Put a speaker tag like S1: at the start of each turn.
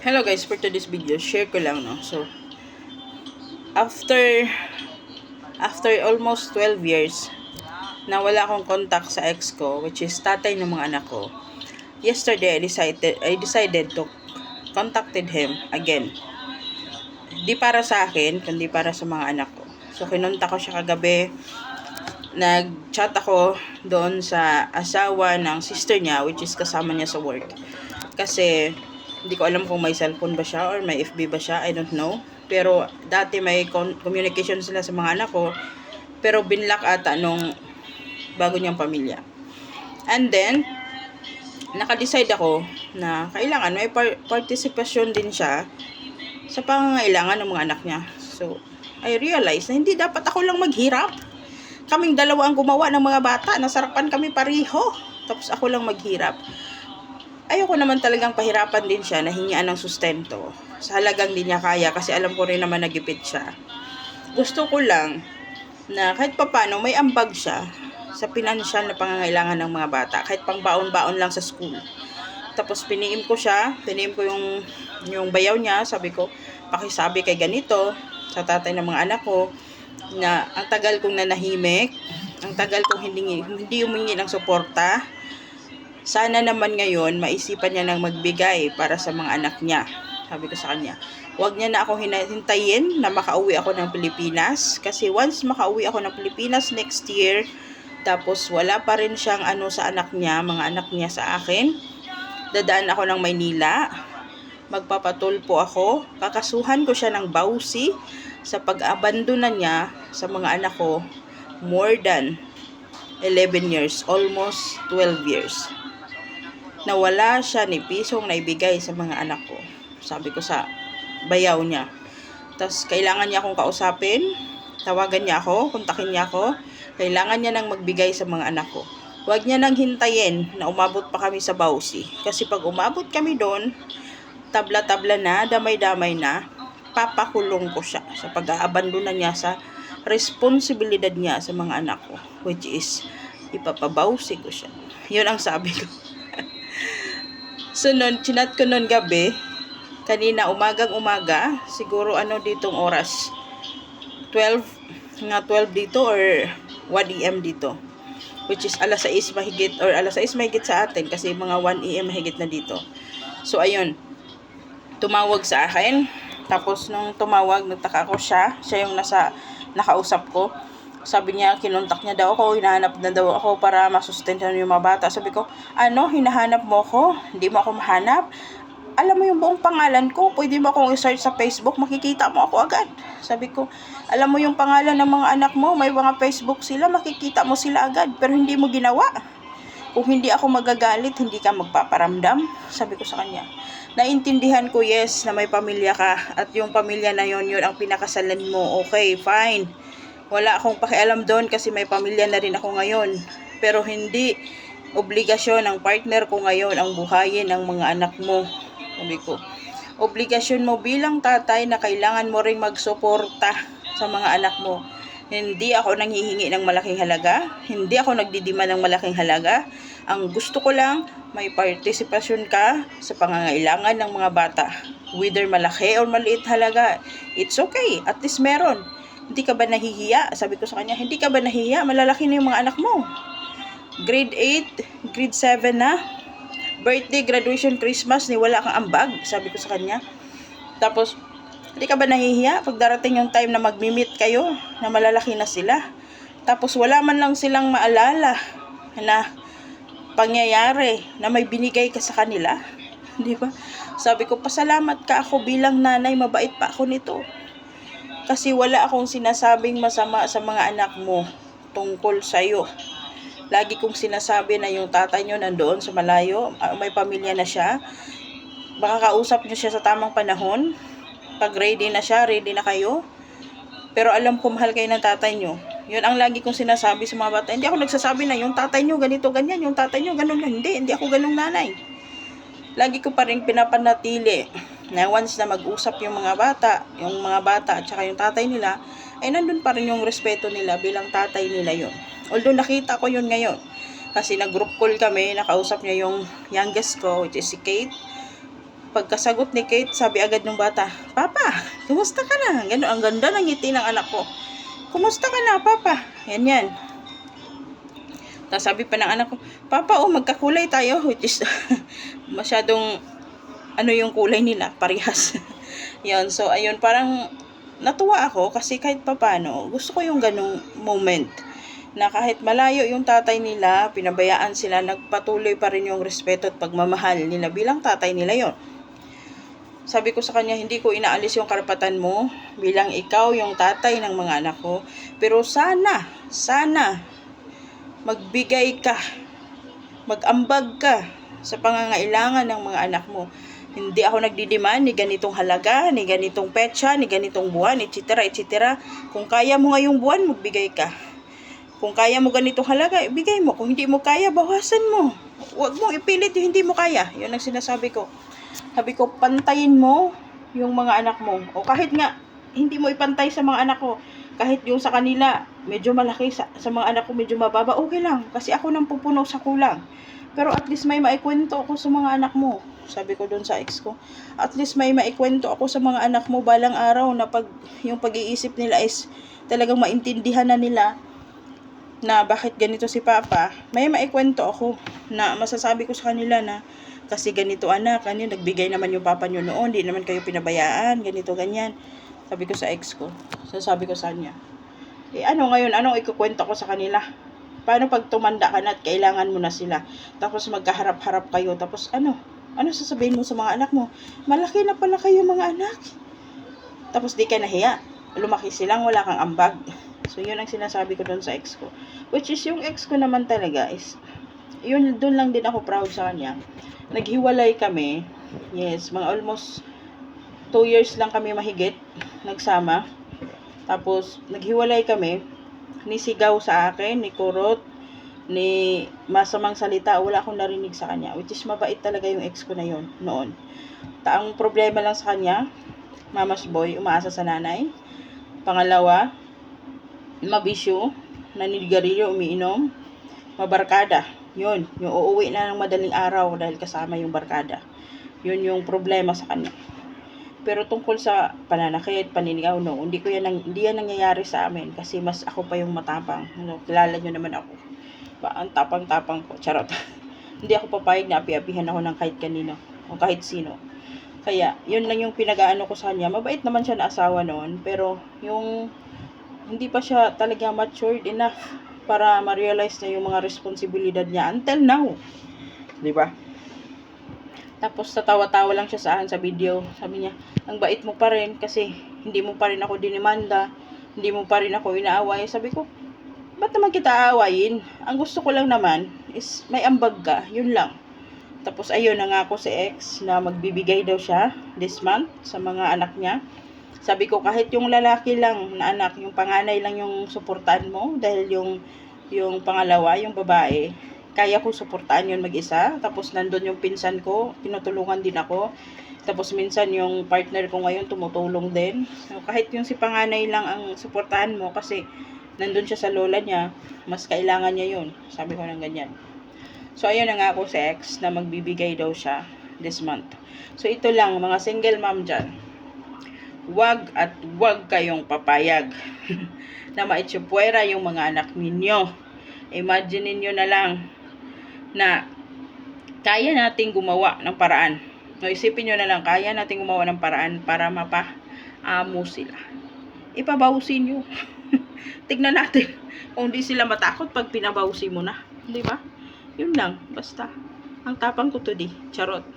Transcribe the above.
S1: Hello guys, for today's video, share ko lang no. So, after after almost 12 years na wala akong contact sa ex ko, which is tatay ng mga anak ko. Yesterday, I decided I decided to contacted him again. Di para sa akin, kundi para sa mga anak ko. So, kinunta ko siya kagabi. Nag-chat ako doon sa asawa ng sister niya, which is kasama niya sa work. Kasi, hindi ko alam kung may cellphone ba siya or may FB ba siya, I don't know. Pero dati may communication sila sa mga anak ko, pero binlock ata nung bago niyang pamilya. And then, nakadecide ako na kailangan may par- participation din siya sa pangangailangan ng mga anak niya. So, I realized na hindi dapat ako lang maghirap. Kaming dalawa ang gumawa ng mga bata, nasarapan kami pariho. Tapos ako lang maghirap ayoko naman talagang pahirapan din siya na hingian ng sustento. Sa halagang di niya kaya kasi alam ko rin naman nagipit siya. Gusto ko lang na kahit papano may ambag siya sa pinansyal na pangangailangan ng mga bata. Kahit pang baon-baon lang sa school. Tapos piniim ko siya, piniim ko yung, yung bayaw niya, sabi ko, pakisabi kay ganito sa tatay ng mga anak ko na ang tagal kong nanahimik, ang tagal kong hindi, hindi humingi ng suporta, sana naman ngayon maisipan niya nang magbigay para sa mga anak niya. Sabi ko sa kanya, huwag niya na ako hintayin na makauwi ako ng Pilipinas. Kasi once makauwi ako ng Pilipinas next year, tapos wala pa rin siyang ano sa anak niya, mga anak niya sa akin, dadaan ako ng Maynila, magpapatulpo ako, kakasuhan ko siya ng bawsi sa pag-abandona niya sa mga anak ko more than 11 years, almost 12 years na wala siya ni pisong naibigay sa mga anak ko. Sabi ko sa bayaw niya. Tapos, kailangan niya akong kausapin. Tawagan niya ako, kontakin niya ako. Kailangan niya nang magbigay sa mga anak ko. Huwag niya nang hintayin na umabot pa kami sa Bausi. Kasi pag umabot kami doon, tabla-tabla na, damay-damay na, papakulong ko siya sa pag-aabandona niya sa responsibilidad niya sa mga anak ko. Which is, ipapabausi ko siya. Yun ang sabi ko. So, nun, chinat ko nun gabi, kanina umagang umaga, siguro ano ditong oras, 12, nga 12 dito or 1 AM dito. Which is alas 6 mahigit, or alas 6 mahigit sa atin, kasi mga 1 AM mahigit na dito. So, ayun, tumawag sa akin, tapos nung tumawag, nagtaka ko siya, siya yung nasa, nakausap ko, sabi niya, kinontak niya daw ako, hinahanap na daw ako para masustentan yung mga bata. Sabi ko, ano, hinahanap mo ako? Hindi mo ako mahanap? Alam mo yung buong pangalan ko, pwede mo akong i-search sa Facebook, makikita mo ako agad. Sabi ko, alam mo yung pangalan ng mga anak mo, may mga Facebook sila, makikita mo sila agad, pero hindi mo ginawa. Kung hindi ako magagalit, hindi ka magpaparamdam. Sabi ko sa kanya, naintindihan ko, yes, na may pamilya ka, at yung pamilya na yon yun ang pinakasalan mo, okay, fine wala akong pakialam doon kasi may pamilya na rin ako ngayon. Pero hindi obligasyon ng partner ko ngayon ang buhayin ng mga anak mo. Sabi ko, obligasyon mo bilang tatay na kailangan mo ring magsuporta sa mga anak mo. Hindi ako nanghihingi ng malaking halaga. Hindi ako nagdidima ng malaking halaga. Ang gusto ko lang, may partisipasyon ka sa pangangailangan ng mga bata. Whether malaki or maliit halaga, it's okay. At least meron hindi ka ba nahihiya? Sabi ko sa kanya, hindi ka ba nahihiya? Malalaki na yung mga anak mo. Grade 8, grade 7 na. Birthday, graduation, Christmas, ni wala kang ambag. Sabi ko sa kanya. Tapos, hindi ka ba nahihiya? Pag darating yung time na magmi-meet kayo, na malalaki na sila. Tapos, wala man lang silang maalala na pangyayari na may binigay ka sa kanila. Di ba? Sabi ko, pasalamat ka ako bilang nanay, mabait pa ako nito. Kasi wala akong sinasabing masama sa mga anak mo tungkol sa iyo. Lagi kong sinasabi na yung tatay nyo nandoon sa malayo, ah, may pamilya na siya. Baka kausap nyo siya sa tamang panahon. Pag ready na siya, ready na kayo. Pero alam ko mahal kayo ng tatay nyo. Yun ang lagi kong sinasabi sa mga bata. Hindi ako nagsasabi na yung tatay nyo ganito, ganyan. Yung tatay nyo ganun, hindi. Hindi ako ganung nanay. Lagi ko pa rin pinapanatili na once na mag-usap yung mga bata, yung mga bata at saka yung tatay nila, ay nandun pa rin yung respeto nila bilang tatay nila yon. Although nakita ko yun ngayon. Kasi nag-group call kami, nakausap niya yung youngest ko, which is si Kate. Pagkasagot ni Kate, sabi agad ng bata, Papa, kumusta ka na? Gano, ang ganda ng ngiti ng anak ko. Kumusta ka na, Papa? Yan yan. Tapos sabi pa ng anak ko, Papa, oh, magkakulay tayo. Which is, masyadong, ano yung kulay nila, parehas. yan, so, ayun, parang, natuwa ako kasi kahit papano, gusto ko yung ganong moment na kahit malayo yung tatay nila, pinabayaan sila, nagpatuloy pa rin yung respeto at pagmamahal nila bilang tatay nila yon. Sabi ko sa kanya, hindi ko inaalis yung karapatan mo bilang ikaw yung tatay ng mga anak ko. Pero sana, sana, magbigay ka, magambag ka sa pangangailangan ng mga anak mo. Hindi ako nagdidiman ni ganitong halaga, ni ganitong petsa, ni ganitong buwan, etc. etc. Kung kaya mo ngayong buwan, magbigay ka. Kung kaya mo ganitong halaga, ibigay mo. Kung hindi mo kaya, bawasan mo. Huwag mong ipilit yung hindi mo kaya. Yun ang sinasabi ko. Sabi ko, pantayin mo yung mga anak mo. O kahit nga, hindi mo ipantay sa mga anak ko. Kahit yung sa kanila, medyo malaki, sa, sa mga anak ko medyo mababa, okay lang. Kasi ako nang pupuno sa kulang. Pero at least may maikwento ako sa mga anak mo. Sabi ko doon sa ex ko. At least may maikwento ako sa mga anak mo balang araw na pag yung pag-iisip nila is talagang maintindihan na nila na bakit ganito si Papa, may maikwento ako na masasabi ko sa kanila na kasi ganito anak, ano, nagbigay naman yung papa nyo noon, di naman kayo pinabayaan, ganito, ganyan. Sabi ko sa ex ko, sasabi ko sa kanya, eh ano ngayon, anong ikukwento ko sa kanila? Paano pag tumanda ka na at kailangan mo na sila? Tapos magkaharap-harap kayo, tapos ano? Ano sasabihin mo sa mga anak mo? Malaki na pala kayo mga anak. Tapos di ka nahiya. Lumaki silang wala kang ambag. So, yun ang sinasabi ko doon sa ex ko. Which is, yung ex ko naman talaga is, yun, doon lang din ako proud sa kanya. Naghiwalay kami. Yes, mga almost 2 years lang kami mahigit nagsama. Tapos, naghiwalay kami. Nisigaw sa akin, ni Kurot, ni masamang salita, wala akong narinig sa kanya. Which is, mabait talaga yung ex ko na yun, noon. Taang problema lang sa kanya, mama's boy, umaasa sa nanay. Pangalawa, mabisyo, naninigarilyo, umiinom, mabarkada. Yun, yung uuwi na ng madaling araw dahil kasama yung barkada. Yun yung problema sa kanya. Pero tungkol sa pananakit, paninigaw, no, hindi ko yan, hindi yan nangyayari sa amin kasi mas ako pa yung matapang. Ano, kilala nyo naman ako. Ba, ang tapang-tapang ko. Charot. hindi ako papayag na api-apihan ako ng kahit kanino o kahit sino. Kaya, yun lang yung pinagaano ko sa kanya. Mabait naman siya na asawa noon, pero yung hindi pa siya talaga matured enough para ma-realize na yung mga responsibilidad niya until now. 'Di ba? Tapos tatawa-tawa lang siya sa akin sa video. Sabi niya, ang bait mo pa rin kasi hindi mo pa rin ako dinimanda, hindi mo pa rin ako inaaway. Sabi ko, ba't naman kita aawayin? Ang gusto ko lang naman is may ambag ka, yun lang. Tapos ayun, nangako si ex na magbibigay daw siya this month sa mga anak niya. Sabi ko kahit yung lalaki lang na anak, yung panganay lang yung suportahan mo dahil yung yung pangalawa, yung babae, kaya ko suportahan yun mag-isa. Tapos nandun yung pinsan ko, tinutulungan din ako. Tapos minsan yung partner ko ngayon tumutulong din. So, kahit yung si panganay lang ang suportahan mo kasi nandun siya sa lola niya, mas kailangan niya yun. Sabi ko ng ganyan. So, ayun na nga ako sa ex na magbibigay daw siya this month. So, ito lang, mga single mom dyan. Wag at wag kayong papayag na maitsupwera yung mga anak ninyo. Imagine niyo na lang na kaya nating gumawa ng paraan. No, isipin nyo na lang, kaya nating gumawa ng paraan para mapa-amo sila. Ipabawsin nyo. Tignan natin kung di sila matakot pag pinabawsi mo na. Di ba? Yun lang, basta. Ang tapang ko to di. Charot.